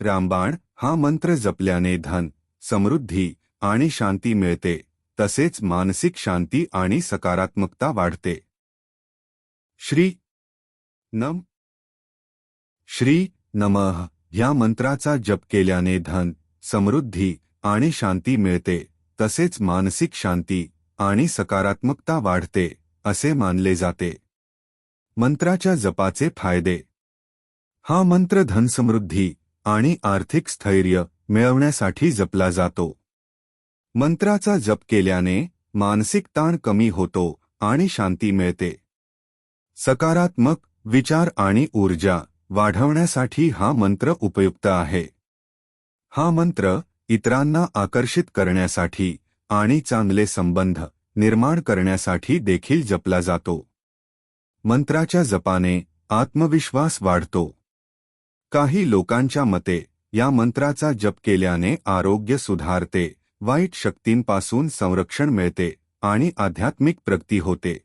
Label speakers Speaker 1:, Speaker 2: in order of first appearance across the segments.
Speaker 1: रामबाण हा मंत्र जपल्याने धन समृद्धी आणि शांती मिळते तसेच मानसिक शांती आणि सकारात्मकता वाढते. श्री नम श्री नमः ह्या मंत्राचा जप केल्याने धन समृद्धी आणि शांती मिळते तसेच मानसिक शांती आणि सकारात्मकता वाढते असे मानले जाते. मंत्राच्या जपाचे फायदे. हा मंत्र धनसमृद्धी आणि आर्थिक स्थैर्य मिळवण्यासाठी जपला जातो. मंत्राचा जप केल्याने मानसिक ताण कमी होतो आणि शांती मिळते. सकारात्मक विचार आणि ऊर्जा वाढवण्यासाठी हा मंत्र उपयुक्त आहे. हा मंत्र इतरांना आकर्षित करण्यासाठी आणि चांगले संबंध निर्माण करण्यासाठी देखील जपला जातो. मंत्राच्या जपाने आत्मविश्वास वाढतो. काही लोकांच्या मते या मंत्राचा जप केल्याने आरोग्य सुधारते वाईट शक्तींपासून संरक्षण मिळते आणि आध्यात्मिक प्रगती होते.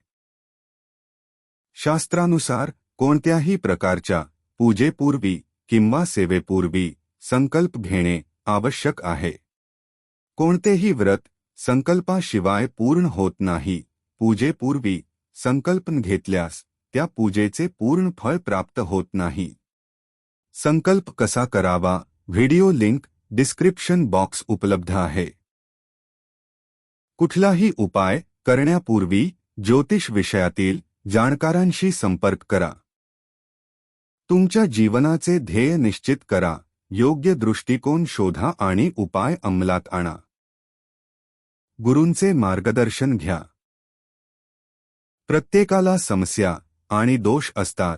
Speaker 1: शास्त्रानुसार कोणत्याही प्रकारच्या पूजेपूर्वी किंवा सेवेपूर्वी संकल्प घेणे आवश्यक आहे. कोणतेही व्रत संकल्पाशिवाय पूर्ण होत नाही. पूजेपूर्वी संकल्प घेतल्यास त्या पूजेचे पूर्ण फळ प्राप्त होत नाही. संकल्प कसा करावा? व्हिडिओ लिंक डिस्क्रिप्शन बॉक्स उपलब्ध आहे. कुठलाही उपाय करण्यापूर्वी ज्योतिष विषयातील जाणकारांशी संपर्क करा. तुमच्या जीवनाचे ध्येय निश्चित करा. योग्य दृष्टिकोन शोधा आणि उपाय अंमलात आणा. गुरूंचे मार्गदर्शन घ्या. प्रत्येकाला समस्या आणि दोष असतात.